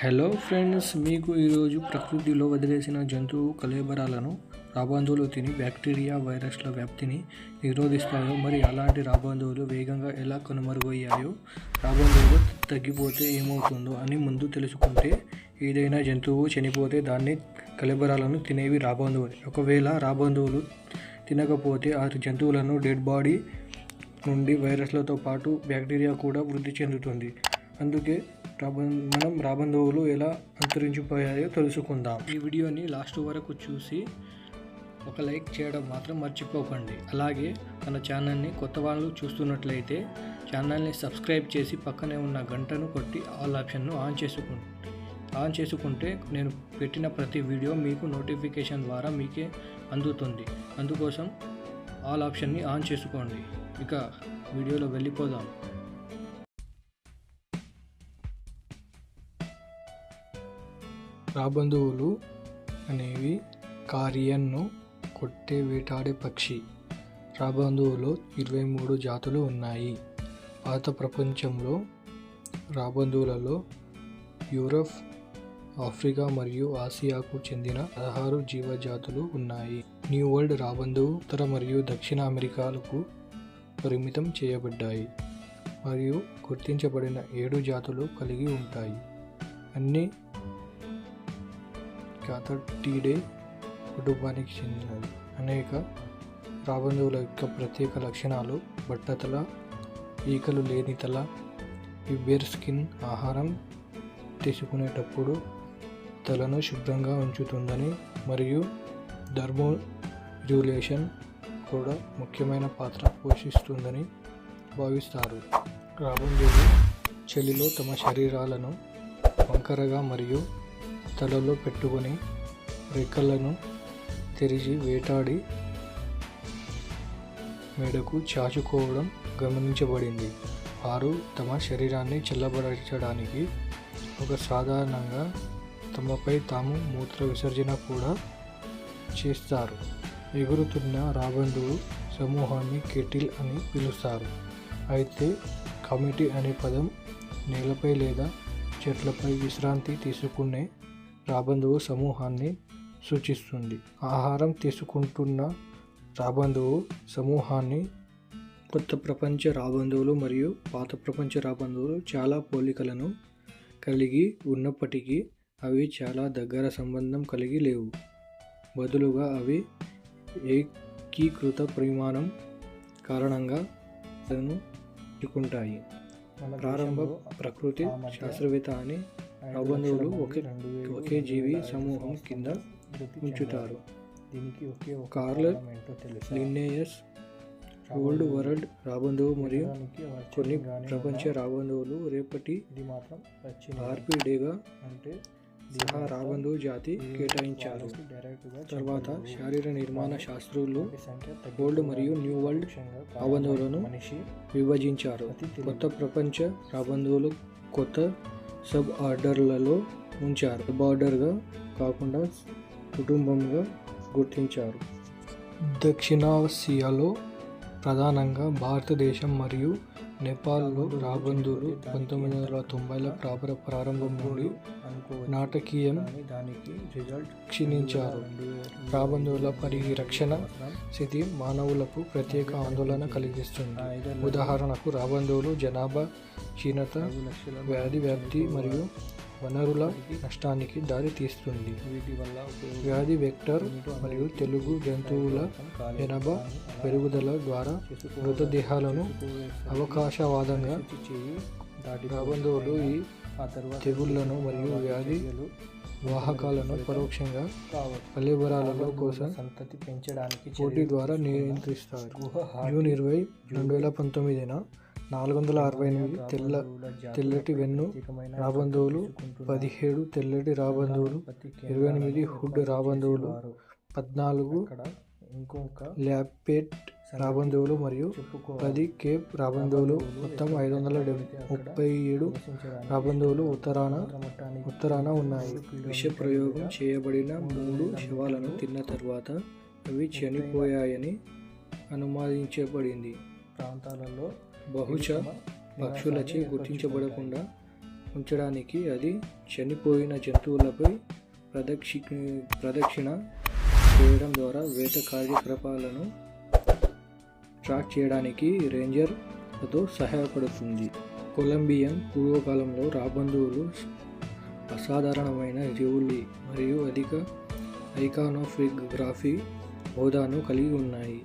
Hello friends మీకు ఈరోజు ప్రకృతిలో వదిలేసిన జంతువు కలేబరాలను రాబందువులు తిని బ్యాక్టీరియా వైరస్ల వ్యాప్తిని నిరోధిస్తాయో మరి అలాంటి రాబందువులు వేగంగా ఎలా కనుమరుగయ్యాయో రాబందువులు తగ్గిపోతే ఏమవుతుందో అని ముందు తెలుసుకుంటే ఏదైనా జంతువు చనిపోతే దాన్ని కలేబరాలను తినేవి రాబందువులు. ఒకవేళ రాబందువులు తినకపోతే ఆ జంతువులను డెడ్ బాడీ నుండి వైరస్లతో పాటు బ్యాక్టీరియా కూడా వృద్ధి చెందుతుంది. అందుకే మనం రాబందువులు ఎలా అంతరించిపోయాయో తెలుసుకుందాం. ఈ వీడియోని లాస్ట్ వరకు చూసి ఒక లైక్ చేయడం మాత్రం మర్చిపోకండి. అలాగే మన ఛానల్ని కొత్త వాళ్ళు చూస్తున్నట్లయితే ఛానల్ని సబ్స్క్రైబ్ చేసి పక్కనే ఉన్న గంటను కొట్టి ఆల్ ఆప్షన్ను ఆన్ చేసుకుంటే ఆన్ చేసుకుంటే నేను పెట్టిన ప్రతి వీడియో మీకు నోటిఫికేషన్ ద్వారా మీకే అందుతుంది. అందుకోసం ఆల్ ఆప్షన్ని ఆన్ చేసుకోండి. ఇక వీడియోలో వెళ్ళిపోదాం. రాబందువులు అనేవి కారియన్ను కొట్టే వేటాడే పక్షి. రాబందువులో ఇరవై మూడు జాతులు ఉన్నాయి. పాత ప్రపంచంలో రాబందువులలో యూరప్ ఆఫ్రికా మరియు ఆసియాకు చెందిన పదహారు జీవజాతులు ఉన్నాయి. న్యూ వరల్డ్ రాబందువు ఉత్తర మరియు దక్షిణ అమెరికాలకు పరిమితం చేయబడ్డాయి మరియు గుర్తించబడిన ఏడు జాతులు కలిగి ఉంటాయి. అన్ని క్యాథర్టీడే కుటుంబానికి చెందినది. అనేక రాబందువుల యొక్క ప్రత్యేక లక్షణాలు బట్టతల ఈకలు లేని తల ఈ బేర్ స్కిన్ ఆహారం తీసుకునేటప్పుడు తలను శుభ్రంగా ఉంచుతుందని మరియు ధర్మో రెగ్యులేషన్ కూడా ముఖ్యమైన పాత్ర పోషిస్తుందని భావిస్తారు. రాబందులు చలిలో తమ శరీరాలను వంకరగా మరియు తలలో పెట్టుకొని రెక్కలను తెరిచి వేటాడి మెడకు చాచుకోవడం గమనించబడింది. వారు తమ శరీరాన్ని చల్లబరచడానికి ఒక సాధారణంగా తమపై తాము మూత్ర విసర్జన కూడా చేస్తారు. ఎగురుతున్న రాబందులు సమూహాన్ని కెటిల్ అని పిలుస్తారు. అయితే కమిటీ అనే పదం నేలపై లేదా చెట్లపై విశ్రాంతి తీసుకునే రాబందువు సమూహాన్ని సూచిస్తుంది. ఆహారం తీసుకుంటున్న రాబందువు సమూహాన్ని కొత్త ప్రపంచ రాబందువులు మరియు పాత ప్రపంచ రాబందువులు చాలా పోలికలను కలిగి ఉన్నప్పటికీ అవి చాలా దగ్గర సంబంధం కలిగి లేవు. బదులుగా అవి ఏకీకృత పరిమాణం కారణంగా తను చిక్కుంటాయి ప్రారంభ ప్రకృతి శాస్త్రవేత్త అని రాబందువులు ఒకే ఒకే జీవి సమూహం కింద ఉంచుతారు. దీనికి ఒకే కార్ల్? లిన్నేయస్ ఓల్డ్ వరల్డ్ రాబందువు మరియు కొన్ని ప్రపంచ రాబందువులు రేపటి ఇది మాత్రం ఆర్పీ డేగా అంటే సహా రాబందువు జాతి కేటాయించారు. తర్వాత శారీర నిర్మాణ శాస్త్రులు ఓల్డ్ మరియు న్యూ వరల్డ్ రాబందువులను విభజించారు. కొత్త ప్రపంచ రాబందువులు కొత్త సబ్ ఆర్డర్లలో ఉంచారు. సబ్ ఆర్డర్గా కాకుండా కుటుంబంగా గుర్తించారు. దక్షిణాసియాలో ప్రధానంగా భారతదేశం మరియు నేపాల్లో రాబందులు పంతొమ్మిది వందల తొంభైల ప్రాపర ప్రారంభం నుండి నాటకీయం దానికి రిజల్ట్ క్షీణించారు. రాబందుల పరిరక్షణ స్థితి మానవులకు ప్రత్యేక ఆందోళన కలిగిస్తుంది. ఉదాహరణకు రాబందువులు జనాభా క్షీణత వ్యాధి వ్యాప్తి మరియు వనరుల నష్టానికి దారి తీస్తుంది. వ్యాధి వెక్టర్ మరియు తెలుగు జంతువుల జనాభా పెరుగుదల ద్వారా మృతదేహాలను అవకాశవాదంగా రాబందువులు ఈ తెగుళ్ళను మరియు వ్యాధి వాహకాలను పరోక్షంగా కలేబరాలలో కోసం సంతతి పెంచడానికి పోటీ ద్వారా నియంత్రిస్తారు. జూన్ ఇరవై రెండు వేల పంతొమ్మిదిన నాలుగు వందల అరవై ఎనిమిది తెల్ల తెల్లటి వెన్ను రాబందువులు పదిహేడు తెల్లటి రాబందువులు ఇరవై ఎనిమిది హుడ్ రాబందువులు పద్నాలుగు ఇంకొక ల్యాపెట్ రాబందువులు మరియు పది కేప్ రాబందువులు మొత్తం ఐదు వందల ముప్పై ఏడు రాబందువులు ఉత్తరాన ఉత్తరాన ఉన్నాయి. విష ప్రయోగం చేయబడిన మూడు శవాలను తిన్న తర్వాత అవి చనిపోయాయని అనుమానించబడింది. ప్రాంతాలలో బహుశా పక్షులచే గుర్తించబడకుండా ఉంచడానికి అది చనిపోయిన జంతువులపై ప్రదక్షి ప్రదక్షిణ చేయడం ద్వారా వేట కార్యకలాపాలను ట్రాక్ చేయడానికి రేంజర్లతో సహాయపడుతుంది. కొలంబియన్ పూర్వకాలంలో రాబందువులు అసాధారణమైన జీవులు మరియు అధిక ఐకానోఫిగ్రఫీ హోదాను కలిగి ఉన్నాయి.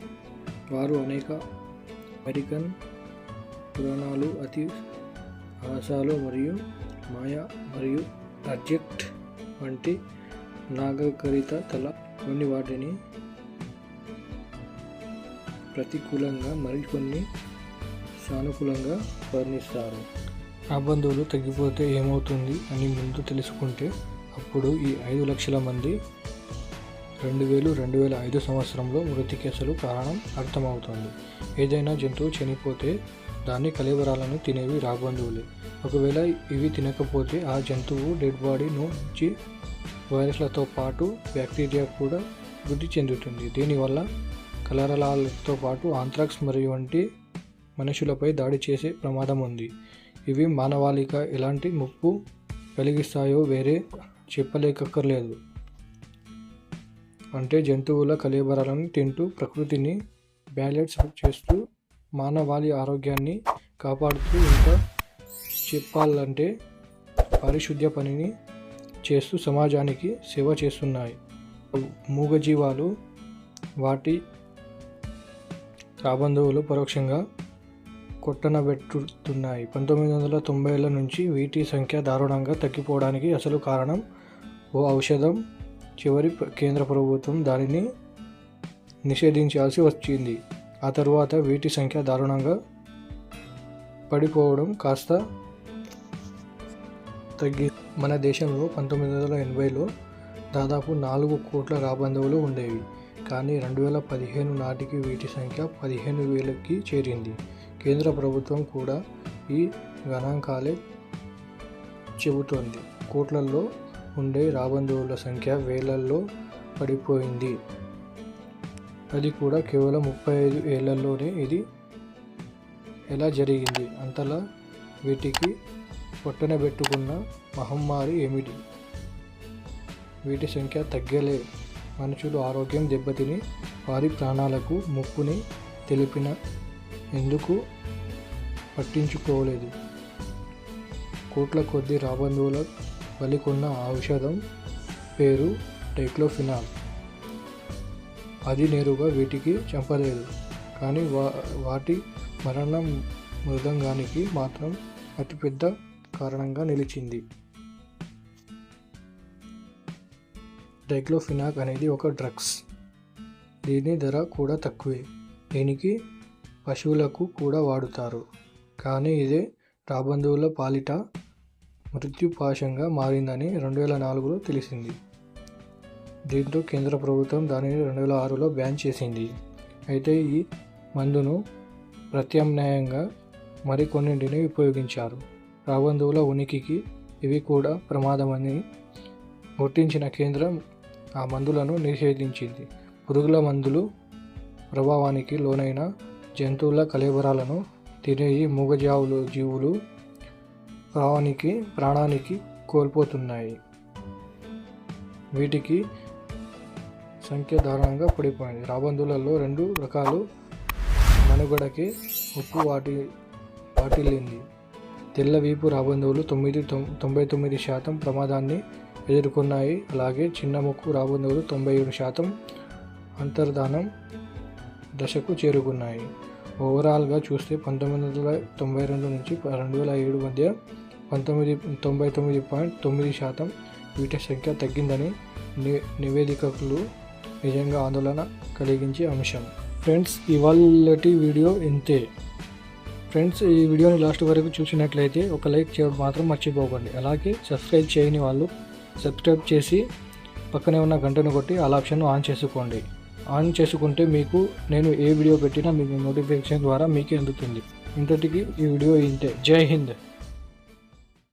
వారు అనేక అమెరికన్ పురాణాలు అతి ఆశాలు మరియు మాయా మరియు ప్రాజెక్ట్ వంటి నాగరికత తల కొన్ని వాటిని ప్రతికూలంగా మరికొన్ని సానుకూలంగా వర్ణిస్తారు. ఆ బంధువులు తగ్గిపోతే ఏమవుతుంది అని ముందు తెలుసుకుంటే అప్పుడు ఈ ఐదు లక్షల మంది రెండు వేలు రెండు వేల ఐదు సంవత్సరంలో మృతి కేసులు కారణం అర్థమవుతుంది. ఏదైనా జంతువు చనిపోతే దాన్ని కలేబరాలను తినేవి రాబందువులే ఒకవేళ ఇవి తినకపోతే ఆ జంతువు డెడ్ బాడీ నుంచి వైరస్లతో పాటు బ్యాక్టీరియా కూడా వృద్ధి చెందుతుంది. దీనివల్ల కలరలాలతో పాటు ఆంథ్రాక్స్ మరియు వంటి మనుషులపై దాడి చేసే ప్రమాదం ఉంది. ఇవి మానవాళిక ఎలాంటి ముప్పు కలిగిస్తాయో వేరే చెప్పలేకక్కర్లేదు. అంటే జంతువుల కలేబరాలను తింటూ ప్రకృతిని బ్యాలెన్స్ చేస్తూ మానవాళి ఆరోగ్యాన్ని కాపాడుతూ ఇంకా చెప్పాలంటే పారిశుద్ధ్య పనిని చేస్తూ సమాజానికి సేవ చేస్తున్నాయి. మూగజీవాలు వాటి రాబంధువులు పరోక్షంగా కొట్టనబెట్టుతున్నాయి. పంతొమ్మిది వందల తొంభైల నుంచి వీటి సంఖ్య దారుణంగా తగ్గిపోవడానికి అసలు కారణం ఓ ఔషధం. చివరి కేంద్ర ప్రభుత్వం దానిని నిషేధించాల్సి వచ్చింది. ఆ తరువాత వీటి సంఖ్య దారుణంగా పడిపోవడం కాస్త తగ్గి మన దేశంలో పంతొమ్మిది వందల ఎనభైలో దాదాపు నాలుగు కోట్ల రాబంధువులు ఉండేవి. కానీ రెండు వేల పదిహేను నాటికి వీటి సంఖ్య పదిహేను వేలకి చేరింది. కేంద్ర ప్రభుత్వం కూడా ఈ గణాంకాలే చెబుతోంది. కోట్లల్లో ఉండే రాబంధువుల సంఖ్య వేలల్లో పడిపోయింది. అది కూడా కేవలం ముప్పై ఐదు ఏళ్ళలోనే ఇది ఎలా జరిగింది? అంతలా వీటికి పొట్టనబెట్టుకున్న మహమ్మారి ఏమిటి? వీటి సంఖ్య తగ్గలే. మనుషులు ఆరోగ్యం దెబ్బతిని వారి ప్రాణాలకు ముప్పుని తెలిపిన ఎందుకు పట్టించుకోలేదు? కోట్ల కొద్ది రాబందువుల బలికొన్న ఔషధం పేరు డైక్లోఫినాల్. అది నేరుగా వీటికి చంపలేదు. కానీ వా వాటి మరణం మృదంగానికి మాత్రం అతిపెద్ద కారణంగా నిలిచింది. డైక్లోఫినాక్ అనేది ఒక డ్రగ్స్. దీని ధర కూడా తక్కువే. దీనికి పశువులకు కూడా వాడుతారు. కానీ ఇదే రాబంధువుల పాలిట మృత్యుపాశంగా మారిందని రెండు వేల నాలుగులో తెలిసింది. దీంతో కేంద్ర ప్రభుత్వం దానిని రెండు వేల ఆరులో బ్యాన్ చేసింది. అయితే ఈ మందును ప్రత్యామ్నాయంగా మరికొన్నింటిని ఉపయోగించారు. రాబంధువుల ఉనికికి ఇవి కూడా ప్రమాదమని గుర్తించిన కేంద్రం ఆ మందులను నిషేధించింది. పురుగుల మందులు ప్రభావానికి లోనైన జంతువుల కలేబరాలను తినే ఈ మూగజావులు జీవులు ప్రాణానికి ప్రాణానికి కోల్పోతున్నాయి. వీటికి సంఖ్య దారుణంగా పడిపోయింది రాబందులలో రెండు రకాలు మనుగడకి ఉప్పు వాటి వాటిల్లింది. తెల్ల వీపు రాబందువులు తొమ్మిది తొం- తొంభై తొమ్మిది శాతం ప్రమాదాన్ని ఎదుర్కొన్నాయి. అలాగే చిన్న ముక్కు రాబందువులు తొంభై ఏడు శాతం అంతర్ధానం దశకు చేరుకున్నాయి. ఓవరాల్గా చూస్తే పంతొమ్మిది వందల తొంభై రెండు నుంచి రెండు వేల ఏడు మధ్య పంతొమ్మిది తొంభై తొమ్మిది పాయింట్ తొమ్మిది శాతం వీటి సంఖ్య తగ్గిందని ని నివేదికలు నిజంగా ఆందోళన కలిగించే అంశం. ఫ్రెండ్స్ ఇవాళటి వీడియో ఇంతే. ఫ్రెండ్స్ ఈ వీడియోని లాస్ట్ వరకు చూసినట్లయితే ఒక లైక్ చేయడం మాత్రం మర్చిపోకండి. అలాగే సబ్స్క్రైబ్ చేయని వాళ్ళు సబ్స్క్రైబ్ చేసి పక్కనే ఉన్న గంటను కొట్టి ఆల్ ఆప్షన్ ఆన్ చేసుకోండి. ఆన్ చేసుకుంటే మీకు నేను ఏ వీడియో పెట్టినా మీకు నోటిఫికేషన్ ద్వారా మీకే అందుతుంది. ఇంతటికి ఈ వీడియో ఇంతే. జై హింద్.